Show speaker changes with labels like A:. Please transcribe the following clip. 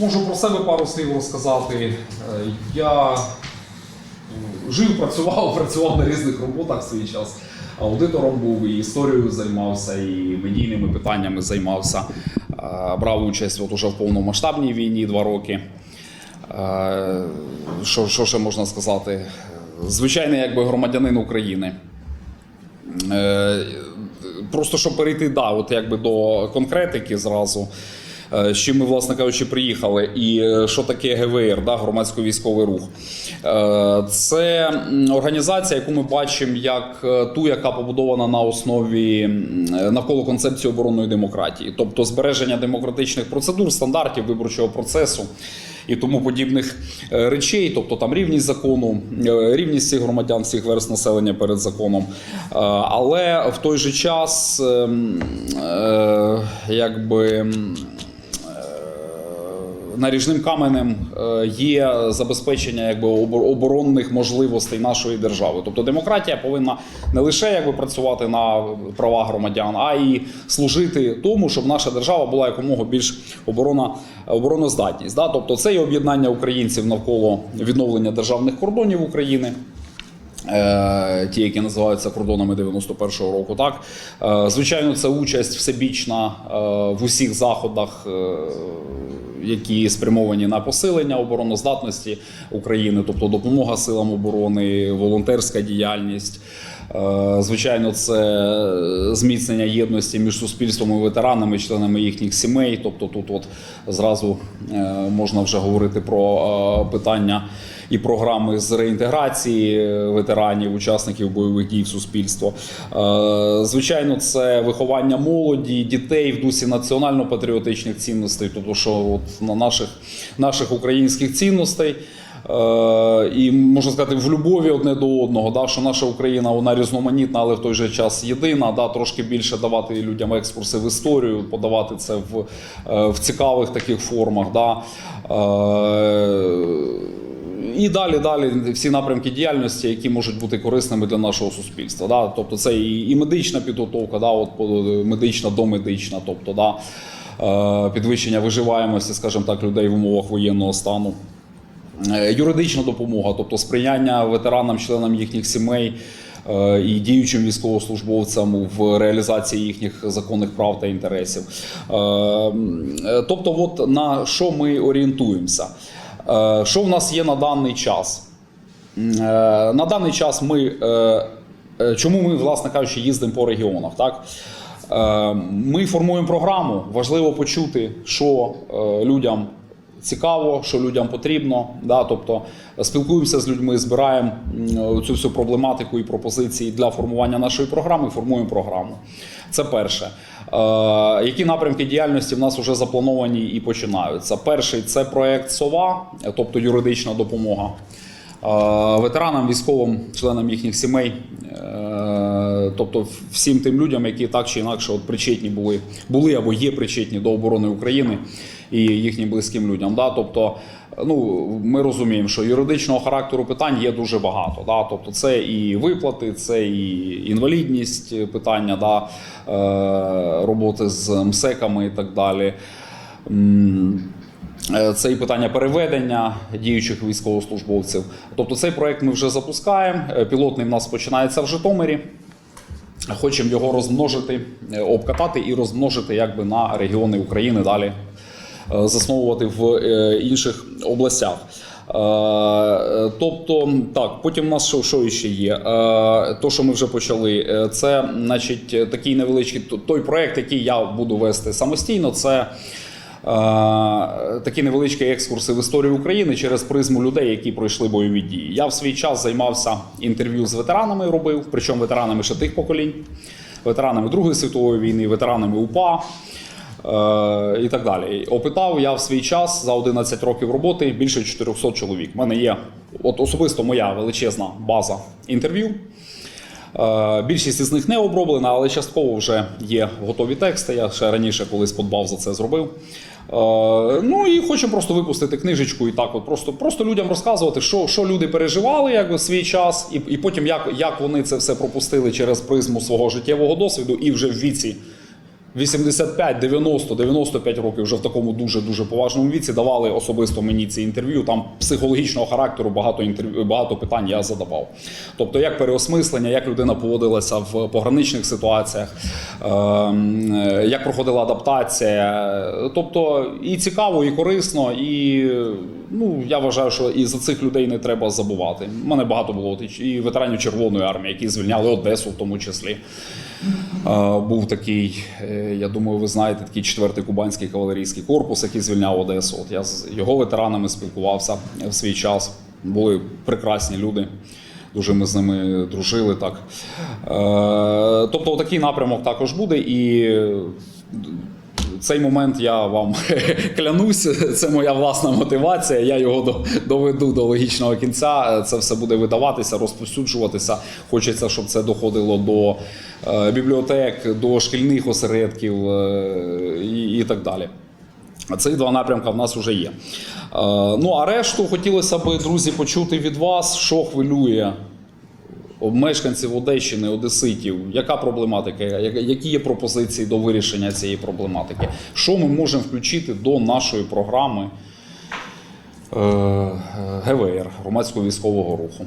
A: Можу про себе пару слів розказати. Е, Я жив, працював, працював на різних роботах в свій час. Аудитором був і історією займався, і медійними питаннями займався. Е, Брав участь от уже в повномасштабній війні два роки. Е, Що, що ще можна сказати? Звичайний якби громадянин України. Е, Просто щоб перейти да, от якби до конкретики зразу. Е, З чим ми, власне кажучи, приїхали, і е, що таке ГВР, да, громадсько-військовий рух. Е, Це організація, яку ми бачимо як ту, яка побудована на основі навколо концепції оборонної демократії, тобто збереження демократичних процедур, стандартів виборчого процесу і тому подібних речей, тобто там рівність закону, рівність всіх громадян, всіх верст населення перед законом. Але в той же час, ем, якби. Наріжним каменем е, є забезпечення якби оборонних можливостей нашої держави. Тобто демократія повинна не лише якби працювати на права громадян, а й служити тому, щоб наша держава була якомога більш оборона, обороноздатність. Да? Тобто це є об'єднання українців навколо відновлення державних кордонів України. Е, Ті, які називаються кордонами 91-го року, так Е, звичайно, це участь всебічна е, в усіх заходах, які спрямовані на посилення обороноздатності України, тобто допомога силам оборони, волонтерська діяльність. Звичайно, це зміцнення єдності між суспільством і ветеранами, членами їхніх сімей. Тобто, тут от зразу можна вже говорити про питання і програми з реінтеграції е, ветеранів, учасників бойових дій в суспільство. Е, Звичайно, це виховання молоді, дітей в дусі національно-патріотичних цінностей, тобто, що от на наших, наших українських цінностей. Е, І можна сказати, в любові одне до одного, да, що наша Україна вона різноманітна, але в той же час єдина. Да, трошки більше давати людям екскурси в історію, подавати це в, в цікавих таких формах. Да. І далі, далі всі напрямки діяльності, які можуть бути корисними для нашого суспільства. Да? Тобто це і, і медична підготовка, да? От, медична домедична, тобто да? е, підвищення виживаємості, скажімо так, людей в умовах воєнного стану. Е, Юридична допомога, тобто сприяння ветеранам, членам їхніх сімей е, і діючим військовослужбовцям в реалізації їхніх законних прав та інтересів. Тобто, от на що ми орієнтуємося? Е, Що в нас є на даний час? Е, На даний час ми е, чому ми, власне кажучи, їздимо по регіонах? Так? Ми формуємо програму. Важливо почути, що людям цікаво, що людям потрібно. Да? Тобто спілкуємося з людьми, збираємо цю всю проблематику і пропозиції для формування нашої програми. Формуємо програму. Це перше. Е, Які напрямки діяльності в нас вже заплановані і починаються? Перший це проект СОВА, тобто юридична допомога е, ветеранам, військовим, членам їхніх сімей, е, тобто всім тим людям, які так чи інакше от причетні були, були або є причетні до оборони України і їхнім близьким людям. Да? Тобто, ну, ми розуміємо, що юридичного характеру питань є дуже багато. Да? Тобто, це і виплати, це і інвалідність питання, да? е, роботи з МСЕКами і так далі. Е, Це і питання переведення діючих військовослужбовців. Тобто цей проект ми вже запускаємо. Е, Пілотний в нас починається в Житомирі. Хочемо його розмножити, е, обкатати і розмножити якби на регіони України далі, е, засновувати в е, інших областях. Тобто, так, потім у нас що, що ще є? То, що ми вже почали, це значить такий невеличкий той проект, який я буду вести самостійно. Це такі невеличкі екскурси в історію України через призму людей, які пройшли бойові дії. Я в свій час займався інтерв'ю з ветеранами, робив, причому ветеранами ще тих поколінь, ветеранами Другої світової війни, ветеранами УПА. е, І так далі. Опитав я в свій час за 11 років роботи більше 400 чоловік. У мене є от особисто моя величезна база інтерв'ю. Е, Більшість із них не оброблена, але частково вже є готові тексти. Я ще раніше колись подбав за це зробив. Е, Ну і хочемо просто випустити книжечку і так, от просто, просто людям розказувати, що, що люди переживали як би, свій час, і, і потім як, як вони це все пропустили через призму свого життєвого досвіду і вже в віці 85, 90, 95 років вже в такому дуже дуже поважному віці давали особисто мені ці інтерв'ю. Там психологічного характеру багато інтерв'ю, багато питань я задавав. Тобто, як переосмислення, як людина поводилася в пограничних ситуаціях, ем, е, як проходила адаптація. Тобто і цікаво, і корисно, і ну я вважаю, що і за цих людей не треба забувати. У мене багато було і ветеранів Червоної армії, які звільняли Одесу, в тому числі. Е, Був такий, е, я думаю, ви знаєте, такий четвертий кубанський кавалерійський корпус, який звільняв Одесу. От я з його ветеранами спілкувався в свій час. Були прекрасні люди. Дуже ми з ними дружили так. Е, Тобто, такий напрямок також буде. І цей момент я вам клянусь, це моя власна мотивація. Я його доведу до логічного кінця. Це все буде видаватися, розповсюджуватися. Хочеться, щоб це доходило до е, бібліотек, до шкільних осередків е, і, так далі. Цих два напрямки в нас вже є. Е, Ну а решту хотілося б, друзі, почути від вас, що хвилює мешканців Одещини, Одеситів, яка проблематика, які є пропозиції до вирішення цієї проблематики? Що ми можемо включити до нашої програми е, ГВР громадського військового руху?